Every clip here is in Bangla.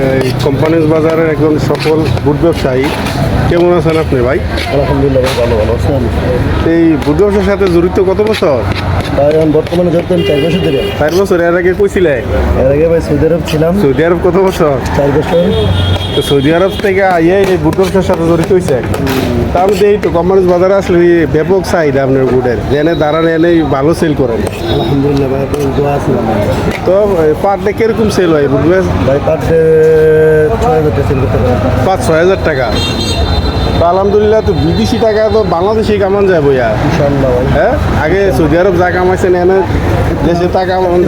এই কোম্পানিজ বাজারের একজন সফল বুট ব্যবসায়ী। কেমন আছেন আপনি ভাই? আলহামদুলিল্লাহ ভালো ভালো আছেন এই বুট ব্যবসার সাথে জড়িত কত বছর? ভাই আমি বর্তমানে ধরতেন চার বছর ধরে। চার বছর এর আগে কইছিলে এর আগে ভাই সৌদি আরব ছিলাম। সৌদি আরব কত বছর? চার বছর। তো সৌদি আরব থেকে আইয়ে এই বুট ব্যবসার সাথে জড়িত হয়েছে তাহলে এই তো কোম্পানিজ বাজারে আসলে ব্যাপক চাহিদা আপনার বুটের। জেনে দাঁড়ান এনে ভালো সেল করেন। আলহামদুলিল্লাহ ভাই দোয়া আছে তো পার ডে কীরকম সেল হয় বুট ভাই পার ডে পাঁচ ছয় হাজার টাকা। আলহামদুলিল্লাহ তো বিদেশি টাকা তো বাংলাদেশি কামান যায় বইয়া। হ্যাঁ? আগে সৌদি আরব যা কামাইছেন এনে দেশে তা কামান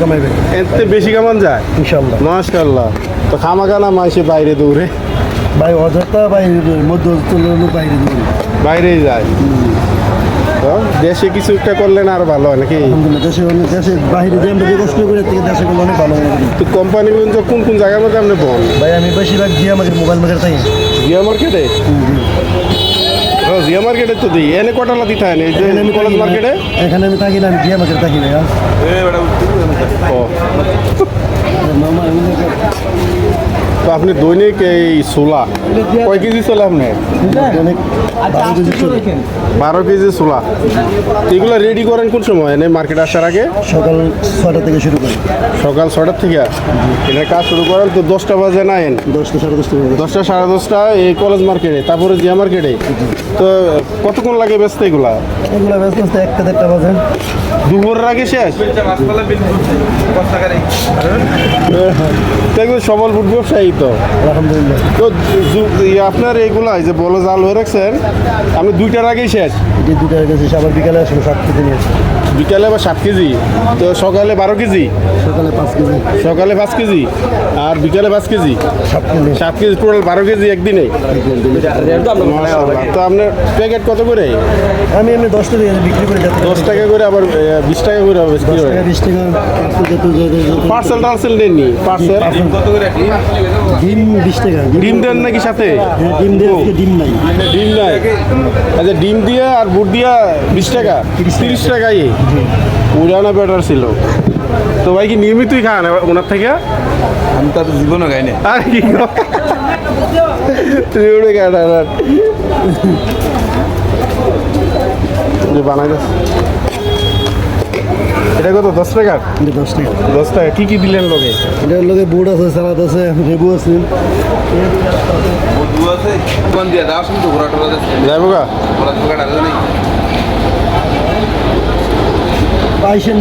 কামাইবেন এতে বেশি কামান যায়? ইনশাআল্লাহ। মাশাল্লাহ তো খামাখানা মাইসে বাইরে দৌড়ে। ভাই অযথা ভাই মধ্য বাইরে দিন বাইরেই যায়। তো দেশে কিছু একটা করলেন আর ভালো হয় নাকি? আলহামদুলিল্লাহ দেশে দেশে বাইরে যে আমরা কষ্ট করে থেকে দেশে করলে অনেক ভালো তো কোম্পানি কোন কোন জায়গার মধ্যে আপনি বল? ভাই আমি বেশিরভাগ গিয়ে আমাকে মোবাইল মার্কেট থাকি। জিয়া মার্কেটে? ও জিয়া মার্কেটে তো দিই। এনে কটালা দিতে হয় আমি কলেজ না। মার্কেটে এখানে আমি থাকি না আমি গিয়ে মার্কেট থাকি ভাইয়া। ও। তো আপনি দৈনিক এই সোলা কয় কেজি সোলা আপনি? চলে বারো কেজি সোলা এগুলো রেডি করেন কোন সময়? এনে মার্কেট আসার আগে? সকাল ছটা থেকে শুরু করি সকাল ছটার থেকে? এটা কাজ শুরু করেন তো দশটা বাজে না এন দশটা সাড়ে দশটা দশটা সাড়ে দশটা এই কলেজ মার্কেটে তারপরে জিয়া মার্কেটে তো কতক্ষণ লাগে ব্যস্ত এগুলা? এগুলো ব্যস্ত ব্যস্ত একটা দেড়টা বাজে। দুপুরের আগে শেষ? তো এগুলো সবল ফুড ব্যবসায়ী তো আলহামদুলিল্লাহ। তো আপনার এইগুলা যে বলো জাল হয়ে রাখছেন আপনি দুইটার আগেই শেষ? দুইটার আগে শেষ আবার বিকালে আসলে সাত থেকে নিয়েছে। বিকালে আবার সাত কেজি তো সকালে বারো কেজি সকালে পাঁচ কেজি। সকালে পাঁচ কেজি আর বিকালে পাঁচ কেজি। সাত কেজি। টোটাল বারো কেজি একদিনে। তো আপনার প্যাকেট কত করে? আমি এমনি দশ দিয়ে বিক্রি করি দশ টাকা করে আবার বিশ টাকা করে বিক্রি টাকা টাকা পার্সেল টার্সেল নেননি পার্সেল ডিম বিশ টাকা ডিম দেন নাকি সাথে? হ্যাঁ, ডিম দিয়ে ডিম নাই। ডিম নাই। আচ্ছা ডিম দিয়ে আর বুট দিয়া বিশ টাকা। তিরিশ টাকাই। উড়ানা বেটার ছিল। তো ভাই কি নিয়মিতই খান ওনার থেকে? আমি তার জীবনও গাইনি আর কি উড়ে খান আর এটা কত দশ টাকা? দশ টাকা। দশ টাকা। কি কি দিলেন লোকে? এটার লগে বুট আছে সালাদ আছে লেবু আছে। যাইব গা।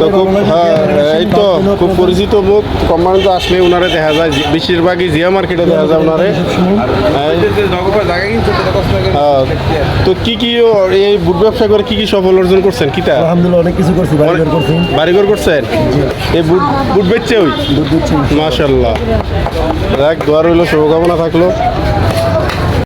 তো খুব ভালো লাগে, দিয়ে এই তো খুব পরিচিত মুখ কোম্পানি তো আসলে ওনারে দেখা যায় বেশিরভাগই জিয়া মার্কেটে দেখা যায় ওনারে তো কি কি এই বুট ব্যবসা করে কি কি সফল অর্জন করছেন কিতা? আলহামদুলিল্লাহ অনেক কিছু করছি বাড়ি বের করছি বাড়িঘর করছেন এই বুট বুট বেচছে ওই মাশাল্লাহ দেখ দোয়ার হইল শুভকামনা থাকল।